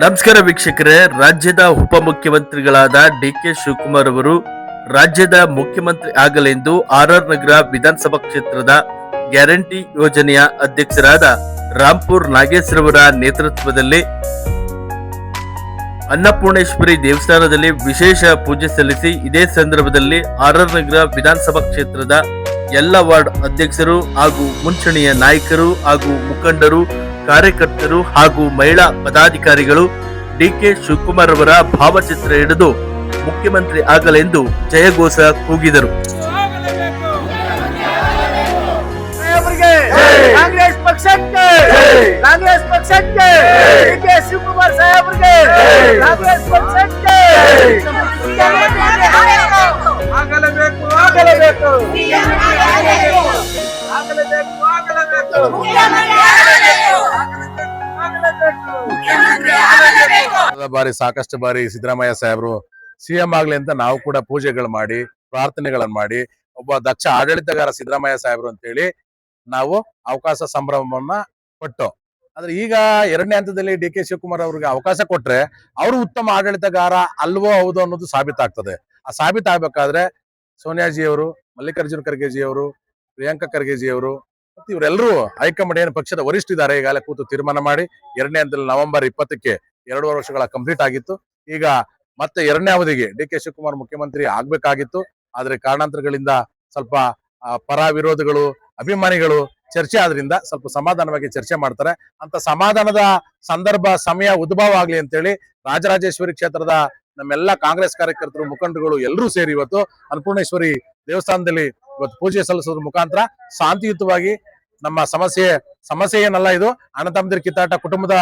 ನಮಸ್ಕಾರ ವೀಕ್ಷಕರೇ. ರಾಜ್ಯದ ಉಪಮುಖ್ಯಮಂತ್ರಿಗಳಾದ ಡಿ ಕೆ ಶಿವಕುಮಾರ್ ಅವರು ರಾಜ್ಯದ ಮುಖ್ಯಮಂತ್ರಿ ಆಗಲೆಂದು ಆರ್ ಆರ್ ನಗರ ವಿಧಾನಸಭಾ ಕ್ಷೇತ್ರದ ಗ್ಯಾರಂಟಿ ಯೋಜನೆಯ ಅಧ್ಯಕ್ಷರಾದ ರಾಂಪುರ್ ನಾಗೇಶ್ವರವರ ನೇತೃತ್ವದಲ್ಲಿ ಅನ್ನಪೂರ್ಣೇಶ್ವರಿ ದೇವಸ್ಥಾನದಲ್ಲಿ ವಿಶೇಷ ಪೂಜೆ ಸಲ್ಲಿಸಿ ಇದೇ ಸಂದರ್ಭದಲ್ಲಿ ಆರ್ ಆರ್ ನಗರ ವಿಧಾನಸಭಾ ಕ್ಷೇತ್ರದ ಎಲ್ಲ ವಾರ್ಡ್ ಅಧ್ಯಕ್ಷರು ಹಾಗೂ ಮುಂಚೂಣಿಯ ನಾಯಕರು ಹಾಗೂ ಮುಖಂಡರು ಕಾರ್ಯಕರ್ತರು ಹಾಗೂ ಮಹಿಳಾ ಪದಾಧಿಕಾರಿಗಳು ಡಿಕೆ ಶಿವಕುಮಾರ್ ಅವರ ಭಾವಚಿತ್ರ ಹಿಡಿದು ಮುಖ್ಯಮಂತ್ರಿ ಆಗಲೆಂದು ಜಯಘೋಷ ಕೂಗಿದರು. ಕಾಂಗ್ರೆಸ್ ಪಕ್ಷಕ್ಕೆ ಕಾಂಗ್ರೆಸ್ ಪಕ್ಷಕ್ಕೆ ಡಿ ಕೆ ಶಿವಕುಮಾರ್ ಸಾಹೇಬ್ರಿಗೆ, ಕಾಂಗ್ರೆಸ್ ಪಕ್ಷಕ್ಕೆ. ಬಾರಿ, ಸಾಕಷ್ಟು ಬಾರಿ ಸಿದ್ದರಾಮಯ್ಯ ಸಾಹೇಬರು ಸಿಎಂ ಆಗ್ಲಿ ಅಂತ ನಾವು ಕೂಡ ಪೂಜೆಗಳು ಮಾಡಿ ಪ್ರಾರ್ಥನೆಗಳನ್ನು ಮಾಡಿ, ಒಬ್ಬ ದಕ್ಷ ಆಡಳಿತಗಾರ ಸಿದ್ದರಾಮಯ್ಯ ಸಾಹೇಬರು ಅಂತೇಳಿ ನಾವು ಅವಕಾಶ ಸಂಭ್ರಮವನ್ನ ಕೊಟ್ಟು, ಆದ್ರೆ ಈಗ ಎರಡನೇ ಹಂತದಲ್ಲಿ ಡಿ ಕೆ ಶಿವಕುಮಾರ್ ಅವ್ರಿಗೆ ಅವಕಾಶ ಕೊಟ್ರೆ ಅವರು ಉತ್ತಮ ಆಡಳಿತಗಾರ ಅಲ್ವೋ ಹೌದು ಅನ್ನೋದು ಸಾಬೀತಾಗ್ತದೆ. ಆ ಸಾಬೀತಾಗಬೇಕಾದ್ರೆ ಸೋನಿಯಾಜಿ ಅವರು, ಮಲ್ಲಿಕಾರ್ಜುನ್ ಖರ್ಗೆಜಿ ಅವರು, ಪ್ರಿಯಾಂಕಾ ಖರ್ಗೆಜಿ ಅವರು, ಮತ್ತು ಇವರೆಲ್ಲರೂ ಹೈಕಮಾಂಡ್ ಏನು ಪಕ್ಷದ ವರಿಷ್ಠ ಇದ್ದಾರೆ ಈಗಾಗಲೇ ಕೂತು ತೀರ್ಮಾನ ಮಾಡಿ, ಎರಡನೇ ಹಂತದಲ್ಲಿ ನವೆಂಬರ್ ಇಪ್ಪತ್ತಕ್ಕೆ ಎರಡೂವರೆ ವರ್ಷಗಳ ಕಂಪ್ಲೀಟ್ ಆಗಿತ್ತು. ಈಗ ಮತ್ತೆ ಎರಡನೇ ಅವಧಿಗೆ ಡಿ ಕೆ ಶಿವಕುಮಾರ್ ಮುಖ್ಯಮಂತ್ರಿ ಆಗ್ಬೇಕಾಗಿತ್ತು. ಆದ್ರೆ ಕಾರಣಾಂತರಗಳಿಂದ ಸ್ವಲ್ಪ ಪರ ವಿರೋಧಗಳು ಅಭಿಮಾನಿಗಳು ಚರ್ಚೆ ಆದ್ರಿಂದ ಸ್ವಲ್ಪ ಸಮಾಧಾನವಾಗಿ ಚರ್ಚೆ ಮಾಡ್ತಾರೆ. ಅಂತ ಸಮಾಧಾನದ ಸಂದರ್ಭ, ಸಮಯ, ಉದ್ಭವ ಆಗ್ಲಿ ಅಂತೇಳಿ ರಾಜರಾಜೇಶ್ವರಿ ಕ್ಷೇತ್ರದ ನಮ್ಮೆಲ್ಲ ಕಾಂಗ್ರೆಸ್ ಕಾರ್ಯಕರ್ತರು, ಮುಖಂಡರುಗಳು ಎಲ್ಲರೂ ಸೇರಿ ಇವತ್ತು ಅನ್ನಪೂರ್ಣೇಶ್ವರಿ ದೇವಸ್ಥಾನದಲ್ಲಿ ಇವತ್ತು ಪೂಜೆ ಸಲ್ಲಿಸೋದ್ರ ಮುಖಾಂತರ ಶಾಂತಿಯುತವಾಗಿ ನಮ್ಮ ಸಮಸ್ಯೆ ಸಮಸ್ಯೆ ಏನಲ್ಲ ಇದು ಅಣ್ಣ ಕಿತ್ತಾಟ, ಕುಟುಂಬದ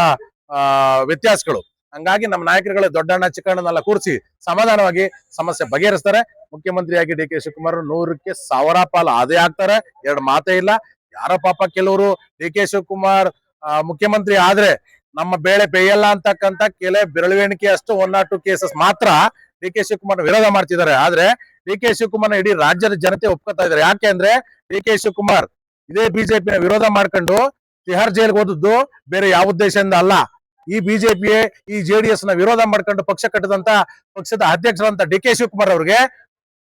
ವ್ಯತ್ಯಾಸಗಳು. ಹಂಗಾಗಿ ನಮ್ಮ ನಾಯಕರುಗಳೇ ದೊಡ್ಡಣ್ಣ, ಚಿಕ್ಕಣ್ಣನೆಲ್ಲ ಕೂರಿಸಿ ಸಮಾಧಾನವಾಗಿ ಸಮಸ್ಯೆ ಬಗೆಹರಿಸ್ತಾರೆ. ಮುಖ್ಯಮಂತ್ರಿಯಾಗಿ ಡಿ ಕೆ ಶಿವಕುಮಾರ್ ನೂರಕ್ಕೆ ಸಾವಿರ ಪಾಲು ಅದೇ ಆಗ್ತಾರೆ. ಎರಡು ಮಾತೇ ಇಲ್ಲ. ಯಾರೋ ಪಾಪ ಕೆಲವರು ಡಿ ಕೆ ಶಿವಕುಮಾರ್ ಮುಖ್ಯಮಂತ್ರಿ ಆದ್ರೆ ನಮ್ಮ ಬೇಳೆ ಬೇಯಲ್ಲ ಅಂತಕ್ಕಂತ ಕೆಲೆ ಬೆರಳುವೆಣಿಕೆ ಅಷ್ಟು ಒನ್ ಆರ್ ಟು ಕೇಸಸ್ ಮಾತ್ರ ಡಿ ಕೆ ಶಿವಕುಮಾರ್ ವಿರೋಧ ಮಾಡ್ತಿದ್ದಾರೆ. ಆದ್ರೆ ಡಿ ಕೆ ಶಿವಕುಮಾರ್ ಇಡೀ ರಾಜ್ಯದ ಜನತೆ ಒಪ್ಕೋತಾ ಇದ್ದಾರೆ. ಯಾಕೆ ಅಂದ್ರೆ ಡಿ ಕೆ ಶಿವಕುಮಾರ್ ಇದೇ ಬಿಜೆಪಿನ ವಿರೋಧ ಮಾಡ್ಕೊಂಡು ತಿಹಾರ್ ಜೈಲ್ಗೆ ಓದಿದ್ದು ಬೇರೆ ಯಾವ ಉದ್ದೇಶದಿಂದ ಅಲ್ಲ. ಈ ಬಿಜೆಪಿ ಈ ಜೆಡಿಎಸ್ನ ವಿರೋಧ ಮಾಡ್ಕೊಂಡು ಪಕ್ಷ ಕಟ್ಟದಂತ ಪಕ್ಷದ ಅಧ್ಯಕ್ಷರಂತ ಡಿ ಕೆ ಶಿವಕುಮಾರ್ ಅವ್ರಿಗೆ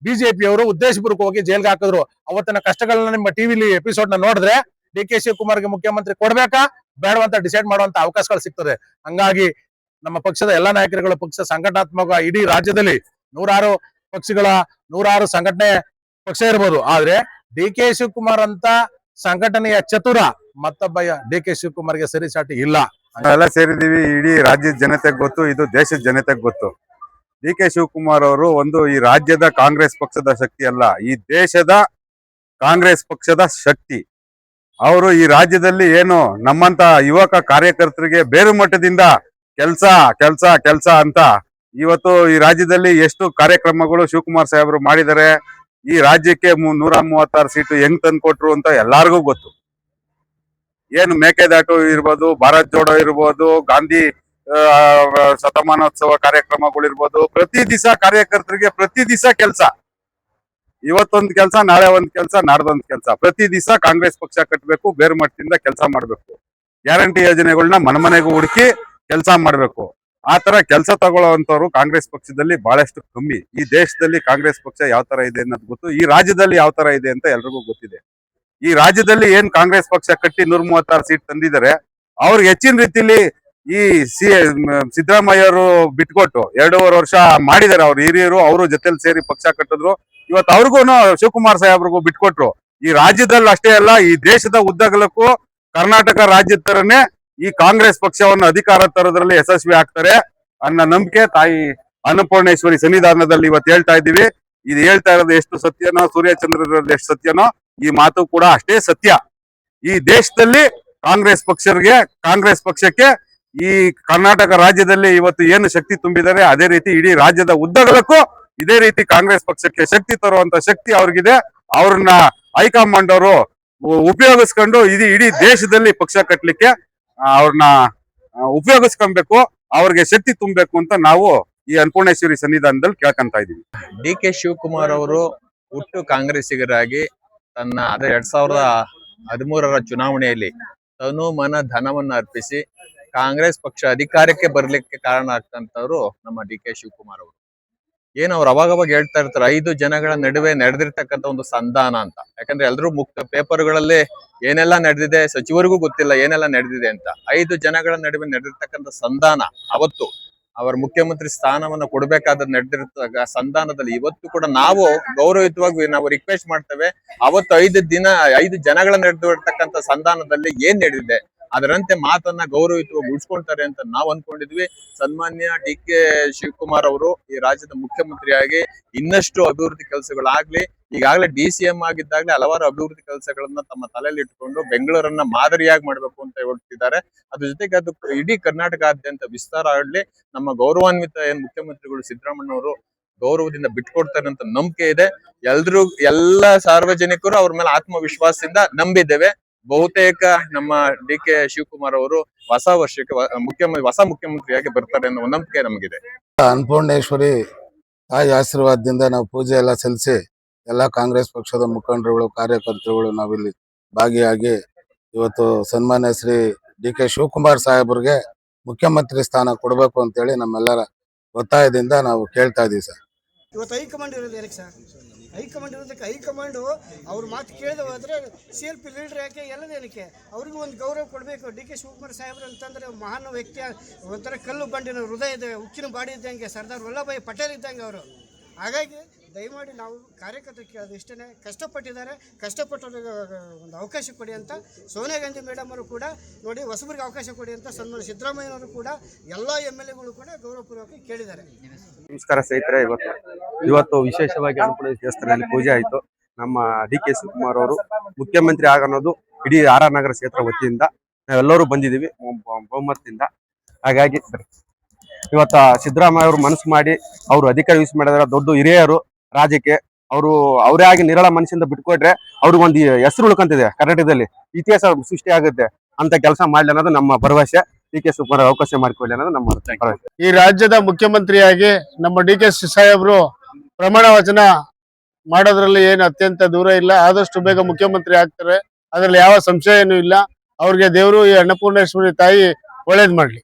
ಬಿಜೆಪಿ ಅವರು ಉದ್ದೇಶಪೂರ್ವಕವಾಗಿ ಜೈಲ್ಗೆ ಹಾಕಿದ್ರು. ಅವತ್ತಿನ ಕಷ್ಟಗಳನ್ನ ನಿಮ್ಮ ಟಿವಿಲಿ ಎಪಿಸೋಡ್ನ ನೋಡಿದ್ರೆ ಡಿ ಕೆ ಶಿವಕುಮಾರ್ಗೆ ಮುಖ್ಯಮಂತ್ರಿ ಕೊಡ್ಬೇಕಾ? ಬೇಡವಂತ ಡಿಸೈಡ್ ಮಾಡುವಂತ ಅವಕಾಶಗಳು ಸಿಗ್ತದೆ. ಹಂಗಾಗಿ ನಮ್ಮ ಪಕ್ಷದ ಎಲ್ಲಾ ನಾಯಕರುಗಳು ಪಕ್ಷ ಸಂಘಟನಾತ್ಮಕ ಇಡೀ ರಾಜ್ಯದಲ್ಲಿ ನೂರಾರು ಪಕ್ಷಗಳ, ನೂರಾರು ಸಂಘಟನೆ ಪಕ್ಷ ಇರ್ಬೋದು. ಆದ್ರೆ ಡಿ ಕೆ ಶಿವಕುಮಾರ್ ಅಂತ ಸಂಘಟನೆಯ ಚತುರ ಮತ್ತೊಬ್ಬ ಡಿ ಕೆ ಶಿವಕುಮಾರ್ಗೆ ಸರಿಸಾಟಿ ಇಲ್ಲ. ನಾವೆಲ್ಲ ಸೇರಿದೀವಿ ಇಡೀ ರಾಜ್ಯದ ಜನತೆಗೆ ಗೊತ್ತು, ಇದು ದೇಶದ ಜನತೆಗೆ ಗೊತ್ತು. ಡಿ ಕೆ ಶಿವಕುಮಾರ್ ಅವರು ಒಂದು ಈ ರಾಜ್ಯದ ಕಾಂಗ್ರೆಸ್ ಪಕ್ಷದ ಶಕ್ತಿ ಅಲ್ಲ, ಈ ದೇಶದ ಕಾಂಗ್ರೆಸ್ ಪಕ್ಷದ ಶಕ್ತಿ. ಅವರು ಈ ರಾಜ್ಯದಲ್ಲಿ ಏನು ನಮ್ಮಂತ ಯುವಕ ಕಾರ್ಯಕರ್ತರಿಗೆ ಬೇರು ಮಟ್ಟದಿಂದ ಕೆಲಸ ಕೆಲಸ ಕೆಲಸ ಅಂತ ಇವತ್ತು ಈ ರಾಜ್ಯದಲ್ಲಿ ಎಷ್ಟು ಕಾರ್ಯಕ್ರಮಗಳು ಶಿವಕುಮಾರ್ ಸಾಹೇಬರು ಮಾಡಿದ್ದಾರೆ, ಈ ರಾಜ್ಯಕ್ಕೆ ನೂರ ಮೂವತ್ತಾರು ಸೀಟು ಹೆಂಗ್ ತಂದ್ಕೊಟ್ರು ಅಂತ ಎಲ್ಲಾರ್ಗೂ ಗೊತ್ತು. ಏನು ಮೇಕೆದಾಟು ಇರ್ಬೋದು, ಭಾರತ್ ಜೋಡೋ ಇರ್ಬೋದು, ಗಾಂಧಿ ಶತಮಾನೋತ್ಸವ ಕಾರ್ಯಕ್ರಮಗಳಿರ್ಬೋದು, ಪ್ರತಿ ದಿವಸ ಕಾರ್ಯಕರ್ತರಿಗೆ ಪ್ರತಿ ದಿವಸ ಕೆಲಸ. ಇವತ್ತೊಂದು ಕೆಲಸ, ನಾಳೆ ಒಂದ್ ಕೆಲಸ, ನಾಡ್ದೊಂದ್ ಕೆಲಸ. ಪ್ರತಿ ದಿವಸ ಕಾಂಗ್ರೆಸ್ ಪಕ್ಷ ಕಟ್ಟಬೇಕು ಬೇರೆ ಮಟ್ಟದಿಂದ ಕೆಲಸ ಮಾಡ್ಬೇಕು. ಗ್ಯಾರಂಟಿ ಯೋಜನೆಗಳನ್ನ ಮನಮನೆಗೂ ಹುಡುಕಿ ಕೆಲಸ ಮಾಡ್ಬೇಕು. ಆ ತರ ಕೆಲಸ ತಗೊಳ್ಳೋವಂಥವ್ರು ಕಾಂಗ್ರೆಸ್ ಪಕ್ಷದಲ್ಲಿ ಬಹಳಷ್ಟು ಕಮ್ಮಿ. ಈ ದೇಶದಲ್ಲಿ ಕಾಂಗ್ರೆಸ್ ಪಕ್ಷ ಯಾವ ತರ ಇದೆ ಅನ್ನೋದು ಗೊತ್ತು. ಈ ರಾಜ್ಯದಲ್ಲಿ ಯಾವ ತರ ಇದೆ ಅಂತ ಎಲ್ರಿಗೂ ಗೊತ್ತಿದೆ. ಈ ರಾಜ್ಯದಲ್ಲಿ ಏನ್ ಕಾಂಗ್ರೆಸ್ ಪಕ್ಷ ಕಟ್ಟಿ ನೂರ ಮೂವತ್ತಾರು ಸೀಟ್ ತಂದಿದ್ದಾರೆ ಅವ್ರಿಗೆ ಹೆಚ್ಚಿನ ರೀತಿಲಿ ಈ ಸಿ ಸಿದ್ದರಾಮಯ್ಯ ಅವರು ಬಿಟ್ಕೊಟ್ಟು ಎರಡೂವರೆ ವರ್ಷ ಮಾಡಿದ್ದಾರೆ ಅವ್ರ ಹಿರಿಯರು, ಅವರು ಜೊತೆಲಿ ಸೇರಿ ಪಕ್ಷ ಕಟ್ಟಿದ್ರು. ಇವತ್ತು ಅವ್ರಿಗೂ ಶಿವಕುಮಾರ್ ಸಾಹೇಬ್ರಿಗೂ ಬಿಟ್ಕೊಟ್ರು. ಈ ರಾಜ್ಯದಲ್ಲಿ ಅಷ್ಟೇ ಅಲ್ಲ, ಈ ದೇಶದ ಉದ್ದಗಲಕ್ಕೂ ಕರ್ನಾಟಕ ರಾಜ್ಯದ ತರನೇ ಈ ಕಾಂಗ್ರೆಸ್ ಪಕ್ಷವನ್ನು ಅಧಿಕಾರ ತರೋದ್ರಲ್ಲಿ ಯಶಸ್ವಿ ಆಗ್ತಾರೆ ಅನ್ನೋ ನಂಬಿಕೆ ತಾಯಿ ಅನ್ನಪೂರ್ಣೇಶ್ವರಿ ಸನ್ನಿಧಾನದಲ್ಲಿ ಇವತ್ತು ಹೇಳ್ತಾ ಇದ್ದೀವಿ. ಇದು ಹೇಳ್ತಾ ಇರೋದು ಎಷ್ಟು ಸತ್ಯನೋ ಸೂರ್ಯಚಂದ್ರರಲ್ಲಿ ಎಷ್ಟು ಸತ್ಯನೋ ಈ ಮಾತು ಕೂಡ ಅಷ್ಟೇ ಸತ್ಯ. ಈ ದೇಶದಲ್ಲಿ ಕಾಂಗ್ರೆಸ್ ಪಕ್ಷರಿಗೆ, ಕಾಂಗ್ರೆಸ್ ಪಕ್ಷಕ್ಕೆ ಈ ಕರ್ನಾಟಕ ರಾಜ್ಯದಲ್ಲಿ ಇವತ್ತು ಏನು ಶಕ್ತಿ ತುಂಬಿದ್ದಾರೆ, ಅದೇ ರೀತಿ ಇಡೀ ರಾಜ್ಯದ ಉದ್ದಗಲಕ್ಕೂ ಇದೇ ರೀತಿ ಕಾಂಗ್ರೆಸ್ ಪಕ್ಷಕ್ಕೆ ಶಕ್ತಿ ತರುವಂತ ಶಕ್ತಿ ಅವ್ರಿಗಿದೆ. ಅವ್ರನ್ನ ಹೈಕಮಾಂಡ್ ಅವರು ಉಪಯೋಗಿಸ್ಕೊಂಡು ಇದು ಇಡೀ ದೇಶದಲ್ಲಿ ಪಕ್ಷ ಕಟ್ಟಲಿಕ್ಕೆ ಅವ್ರನ್ನ ಉಪಯೋಗಿಸ್ಕೊಬೇಕು, ಅವ್ರಿಗೆ ಶಕ್ತಿ ತುಂಬಬೇಕು ಅಂತ ನಾವು ಈ ಅನ್ಪೂರ್ಣೇಶ್ವರಿ ಸನ್ನಿಧಾನದಲ್ಲಿ ಕೇಳ್ಕೊಂತ ಇದೀವಿ. ಡಿ ಕೆ ಶಿವಕುಮಾರ್ ಅವರು ಹುಟ್ಟು ಕಾಂಗ್ರೆಸ್ಸಿಗರಾಗಿ ತನ್ನ ಅದೇ ಎರಡ್ ಸಾವಿರದ ಹದಿಮೂರರ ಚುನಾವಣೆಯಲ್ಲಿ ತನು ಮನ ಧನವನ್ನು ಅರ್ಪಿಸಿ ಕಾಂಗ್ರೆಸ್ ಪಕ್ಷ ಅಧಿಕಾರಕ್ಕೆ ಬರ್ಲಿಕ್ಕೆ ಕಾರಣ ಆಗ್ತಂತವ್ರು ನಮ್ಮ ಡಿ ಕೆ ಶಿವಕುಮಾರ್ ಅವರು. ಏನು ಅವ್ರು ಅವಾಗ ಅವಾಗ ಹೇಳ್ತಾ ಇರ್ತಾರೆ ಐದು ಜನಗಳ ನಡುವೆ ನಡೆದಿರ್ತಕ್ಕಂತ ಒಂದು ಸಂಧಾನ ಅಂತ. ಯಾಕಂದ್ರೆ ಎಲ್ಲರೂ ಮುಕ್ತ ಪೇಪರ್ಗಳಲ್ಲಿ ಏನೆಲ್ಲ ನಡೆದಿದೆ ಸಚಿವರಿಗೂ ಗೊತ್ತಿಲ್ಲ ಏನೆಲ್ಲ ನಡೆದಿದೆ ಅಂತ. ಐದು ಜನಗಳ ನಡುವೆ ನಡೆದಿರ್ತಕ್ಕಂಥ ಸಂಧಾನ ಅವತ್ತು ಅವರ ಮುಖ್ಯಮಂತ್ರಿ ಸ್ಥಾನವನ್ನ ಕೊಡಬೇಕಾದ ನಡೆದಿರುತ್ತಾಗ ಸಂಧಾನದಲ್ಲಿ ಇವತ್ತು ಕೂಡ ನಾವು ಗೌರವಯುತವಾಗಿ ನಾವು ರಿಕ್ವೆಸ್ಟ್ ಮಾಡ್ತೇವೆ. ಅವತ್ತು ಐದು ದಿನ, ಐದು ಜನಗಳ ನಡೆದಿರ್ತಕ್ಕಂಥ ಸಂಧಾನದಲ್ಲಿ ಏನ್ ನಡೆದಿದೆ? ಅದರಂತೆ ಮಾತನ್ನ ಗೌರವಿತವಾಗಿ ಉಳಿಸ್ಕೊಳ್ತಾರೆ ಅಂತ ನಾವು ಅನ್ಕೊಂಡಿದ್ವಿ. ಸನ್ಮಾನ್ಯ ಡಿ ಕೆ ಶಿವಕುಮಾರ್ ಅವರು ಈ ರಾಜ್ಯದ ಮುಖ್ಯಮಂತ್ರಿಯಾಗಿ ಇನ್ನಷ್ಟು ಅಭಿವೃದ್ಧಿ ಕೆಲಸಗಳಾಗ್ಲಿ, ಈಗಾಗಲೇ ಡಿ ಸಿ ಎಂ ಆಗಿದ್ದಾಗಲೇ ಹಲವಾರು ಅಭಿವೃದ್ಧಿ ಕೆಲಸಗಳನ್ನ ತಮ್ಮ ತಲೆಯಲ್ಲಿ ಇಟ್ಕೊಂಡು ಬೆಂಗಳೂರನ್ನ ಮಾದರಿಯಾಗಿ ಮಾಡ್ಬೇಕು ಅಂತ ಹೇಳ್ತಿದ್ದಾರೆ. ಅದ್ರ ಜೊತೆಗೆ ಅದು ಇಡೀ ಕರ್ನಾಟಕಾದ್ಯಂತ ವಿಸ್ತಾರ ಆಗ್ಲಿ, ನಮ್ಮ ಗೌರವಾನ್ವಿತ ಏನ್ ಮುಖ್ಯಮಂತ್ರಿಗಳು ಸಿದ್ದರಾಮಯ್ಯ ಗೌರವದಿಂದ ಬಿಟ್ಕೊಡ್ತಾರೆ ಅಂತ ನಂಬಿಕೆ ಇದೆ. ಎಲ್ರು ಎಲ್ಲ ಸಾರ್ವಜನಿಕರು ಅವ್ರ ಮೇಲೆ ಆತ್ಮವಿಶ್ವಾಸದಿಂದ ನಂಬಿದ್ದೇವೆ. ಬಹುತೇಕ ನಮ್ಮ ಡಿ ಕೆ ಶಿವಕುಮಾರ್ ಅವರು ಹೊಸ ವರ್ಷಕ್ಕೆ ಮುಖ್ಯಮಂತ್ರಿ ಹೊಸ ಮುಖ್ಯಮಂತ್ರಿಯಾಗಿ ಬರ್ತಾರೆ ಅನ್ನೋ ನಂಬಿಕೆ ನಮಗಿದೆ. ಅನ್ನಪೂರ್ಣೇಶ್ವರಿ ತಾಯಿ ಆಶೀರ್ವಾದದಿಂದ ನಾವು ಪೂಜೆ ಎಲ್ಲ ಸಲ್ಲಿಸಿ ಎಲ್ಲ ಕಾಂಗ್ರೆಸ್ ಪಕ್ಷದ ಮುಖಂಡರುಗಳು ಕಾರ್ಯಕರ್ತರುಗಳು ನಾವಿಲ್ಲಿ ಭಾಗಿಯಾಗಿ ಇವತ್ತು ಸನ್ಮಾನ್ಯ ಶ್ರೀ ಡಿ ಕೆ ಶಿವಕುಮಾರ್ ಸಾಹೇಬ್ರಿಗೆ ಮುಖ್ಯಮಂತ್ರಿ ಸ್ಥಾನ ಕೊಡಬೇಕು ಅಂತೇಳಿ ನಮ್ಮೆಲ್ಲರ ಒತ್ತಾಯದಿಂದ ನಾವು ಕೇಳ್ತಾ ಇದೀವಿ ಸರ್. ಇವತ್ತು ಹೈಕಮಾಂಡ್ ಇರೋದು ಸರ್? ಹೈಕಮಾಂಡ್ ಇರೋದಕ್ಕೆ ಹೈಕಮಾಂಡು ಅವ್ರ ಮಾತು ಕೇಳಿದ ಹೋದ್ರೆ ಸಿ ಎಲ್ ಪಿ ಲೀಡರ್ ಯಾಕೆ? ಎಲ್ಲದೇನಕ್ಕೆ ಅವ್ರಿಗೂ ಒಂದು ಗೌರವ ಕೊಡಬೇಕು. ಡಿ ಕೆ ಶಿವಕುಮಾರ್ ಸಾಹೇಬ್ರು ಅಂತಂದ್ರೆ ಮಹಾನ್ ವ್ಯಕ್ತಿ. ಒಂಥರ ಕಲ್ಲು ಬಂಡಿನ ಹೃದಯದ ಉಕ್ಕಿನ ಬಾಡಿ ಇದ್ದಂಗೆ ಸರ್ದಾರ್ ವಲ್ಲಭಾಯಿ ಪಟೇಲ್ ಇದ್ದಂಗೆ ಅವರು. ಹಾಗಾಗಿ ದಯಮಾಡಿ ನಾವು ಕಾರ್ಯಕರ್ತರು ಕೇಳೋದು ಇಷ್ಟೇ ಕಷ್ಟಪಟ್ಟಿದ್ದಾರೆ. ಕಷ್ಟಪಟ್ಟವ್ರಿಗೆ ಒಂದು ಅವಕಾಶ ಕೊಡಿ ಅಂತ ಸೋನಿಯಾ ಗಾಂಧಿ ಮೇಡಮ್ ಅವರು ಕೂಡ ನೋಡಿ ಹೊಸಬರಿಗೆ ಅವಕಾಶ ಕೊಡಿ ಅಂತ ಸನ್ಮಾನ ಸಿದ್ದರಾಮಯ್ಯನವರು ಕೂಡ ಎಲ್ಲ ಎಂ ಎಲ್ ಎಗಳು ಕೂಡ ಗೌರವಪೂರ್ವಕ ಕೇಳಿದ್ದಾರೆ. ನಮಸ್ಕಾರ ಸ್ನೇಹಿತರೆ, ಇವತ್ತು ಇವತ್ತು ವಿಶೇಷವಾಗಿ ಅನ್ನಪೂರ್ಣ ದೇವಸ್ಥಾನದಲ್ಲಿ ಪೂಜೆ ಆಯಿತು. ನಮ್ಮ ಡಿ ಕೆ ಶಿವಕುಮಾರ್ ಅವರು ಮುಖ್ಯಮಂತ್ರಿ ಆಗನ್ನೋದು ಇಡೀ ಆರ್ ಆರ್ ನಗರ ಕ್ಷೇತ್ರ ವತಿಯಿಂದ. ನಾವೆಲ್ಲರೂ ಬಂದಿದ್ದೀವಿ ಬಹು- ಬಹುಮತದಿಂದ. ಹಾಗಾಗಿ ಇವತ್ತು ಸಿದ್ದರಾಮಯ್ಯ ಅವರು ಮನಸ್ಸು ಮಾಡಿ ಅವರು ಅಧಿಕಾರ ಯೂಸ್ ಮಾಡಿದ್ರೆ, ದೊಡ್ಡ ಹಿರಿಯರು ರಾಜ್ಯಕ್ಕೆ ಅವರು, ಅವರೇ ಆಗಿ ನಿರಳ ಮನಸ್ಸಿಂದ ಬಿಟ್ಕೊಟ್ರೆ ಅವ್ರಿಗೊಂದು ಹೆಸರು ಉಳ್ಕೊಂತಿದೆ ಕರ್ನಾಟಕದಲ್ಲಿ. ಇತಿಹಾಸ ಸೃಷ್ಟಿ ಆಗುತ್ತೆ ಅಂತ ಕೆಲಸ ಮಾಡ್ಲಿ ಅನ್ನೋದು ನಮ್ಮ ಭರವಸೆ. ಡಿ ಕೆ ಶಿವಕುಮಾರ್ ಅವಕಾಶ ಮಾಡಿಕೊಳ್ಳಿ ಅನ್ನೋದು ನಮ್ಮ ಈ ರಾಜ್ಯದ ಮುಖ್ಯಮಂತ್ರಿಯಾಗಿ ನಮ್ಮ ಡಿ ಕೆ ಸಾಹೇಬರು ಪ್ರಮಾಣ ವಚನ ಮಾಡೋದ್ರಲ್ಲಿ ಏನು ಅತ್ಯಂತ ದೂರ ಇಲ್ಲ. ಆದಷ್ಟು ಬೇಗ ಮುಖ್ಯಮಂತ್ರಿ ಆಗ್ತಾರೆ. ಅದರಲ್ಲಿ ಯಾವ ಸಂಶಯ ಇಲ್ಲ. ಅವ್ರಿಗೆ ದೇವರು ಈ ಅನ್ನಪೂರ್ಣೇಶ್ವರಿ ತಾಯಿ ಒಳ್ಳೇದ್ ಮಾಡ್ಲಿ.